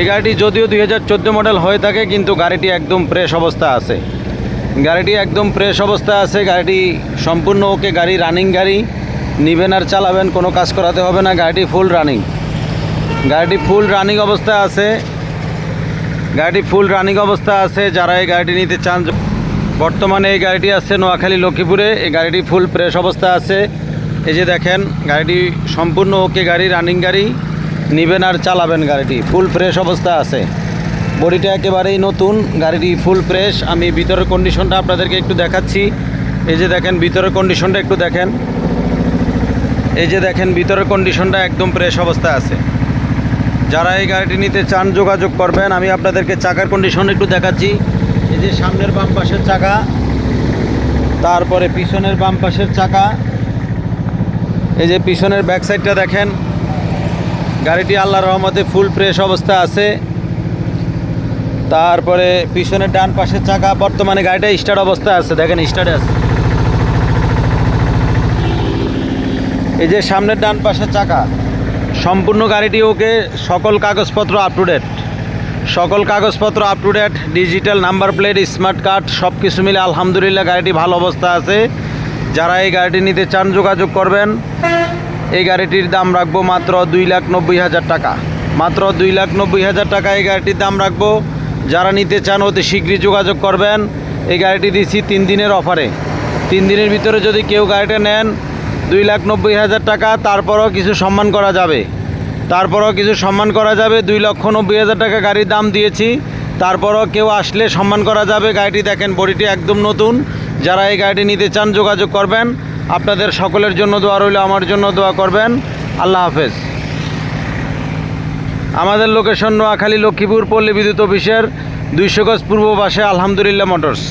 এই গাড়িটি যদিও দুই হাজার চোদ্দ মডেল হয়ে থাকে, কিন্তু গাড়িটি একদম ফ্রেশ অবস্থা আছে। গাড়িটি একদম ফ্রেশ অবস্থা আছে, গাড়িটি সম্পূর্ণ ওকে গাড়ি রানিং গাড়ি। নিবেন আর চালাবেন, কোনো কাজ করাতে হবে না, গাড়িটি ফুল রানিং গাড়িটি ফুল রানিং অবস্থা আছে। গাড়িটি ফুল রানিং অবস্থা আছে, যারা এই গাড়িটি নিতে চান, বর্তমানে এই গাড়িটি আছে নোয়াখালী লক্ষ্মীপুরে, এই গাড়িটি ফুল ফ্রেশ অবস্থা আছে। এই যে দেখেন, গাড়িটি সম্পূর্ণ ওকে গাড়ি রানিং গাড়ি। নিবেন আর চালাবেন গাড়িটি। ফুল ফ্রেশ অবস্থা আছে। বডিটা একেবারেই নতুন, গাড়িটি ফুল ফ্রেশ। আমি ভিতরের কন্ডিশনটা আপনাদেরকে একটু দেখাচ্ছি। এই যে দেখেন, ভিতরের কন্ডিশনটা একটু দেখেন। এই যে দেখেন, ভিতরের কন্ডিশনটা একদম ফ্রেশ অবস্থায় আছে। যারা এই গাড়িটি নিতে চান, যোগাযোগ করবেন। আমি আপনাদেরকে চাকার কন্ডিশন একটু দেখাচ্ছি। এই যে সামনের বাম পাশের চাকা, তারপরে পিছনের বাম পাশের চাকা। এই যে পিছনের ব্যাক সাইডটা দেখেন। গাড়িটি আল্লাহর রহমতে ফুল ফ্রেশ অবস্থা আছে। তারপরে পিছনের ডান পাশের চাকা, বর্তমানে গাড়িটা স্টার্ট অবস্থায় আছে। দেখেন, স্টার্টে আছে। এই যে সামনের ডান পাশের চাকা, সম্পূর্ণ গাড়িটি ওকে সকল কাগজপত্র আপ টু ডেট সকল কাগজপত্র up to date digital number plate smart card সব কিছু মিলে আলহামদুলিল্লাহ গাড়িটি ভালো অবস্থা আছে। যারা এই গাড়িটি নিতে চান যোগাযোগ করবেন। এই গাড়িটির দাম রাখব মাত্র দুই লাখ নব্বই হাজার টাকা। মাত্র দুই লাখ নব্বই হাজার টাকা এই গাড়িটির দাম রাখব। যারা নিতে চান অতি শীঘ্রই যোগাযোগ করবেন। এই গাড়িটি দিচ্ছি তিন দিনের অফারে। তিন দিনের ভিতরে যদি কেউ গাড়িটা নেন, দুই লাখ নব্বই হাজার টাকা, তারপরও কিছু সম্মান করা যাবে। তারপরও কিছু সম্মান করা যাবে। দুই লক্ষ নব্বই হাজার টাকা গাড়ির দাম দিয়েছি। তারপরও কেউ আসলে সম্মান করা যাবে। গাড়িটি দেখেন বডিটি একদম নতুন। যারা এই গাড়িটি নিতে চান যোগাযোগ করবেন। আপনাদের সকলের জন্য দোয়া রইল, আমার জন্য দোয়া করবেন। আল্লাহ হাফেজ। আমাদের লোকেশন নোয়াখালী লক্ষ্মীপুর পল্লী বিদ্যুৎ অফিসের দুইশো গজ পূর্ব পাশে আলহামদুলিল্লাহ মোটরস।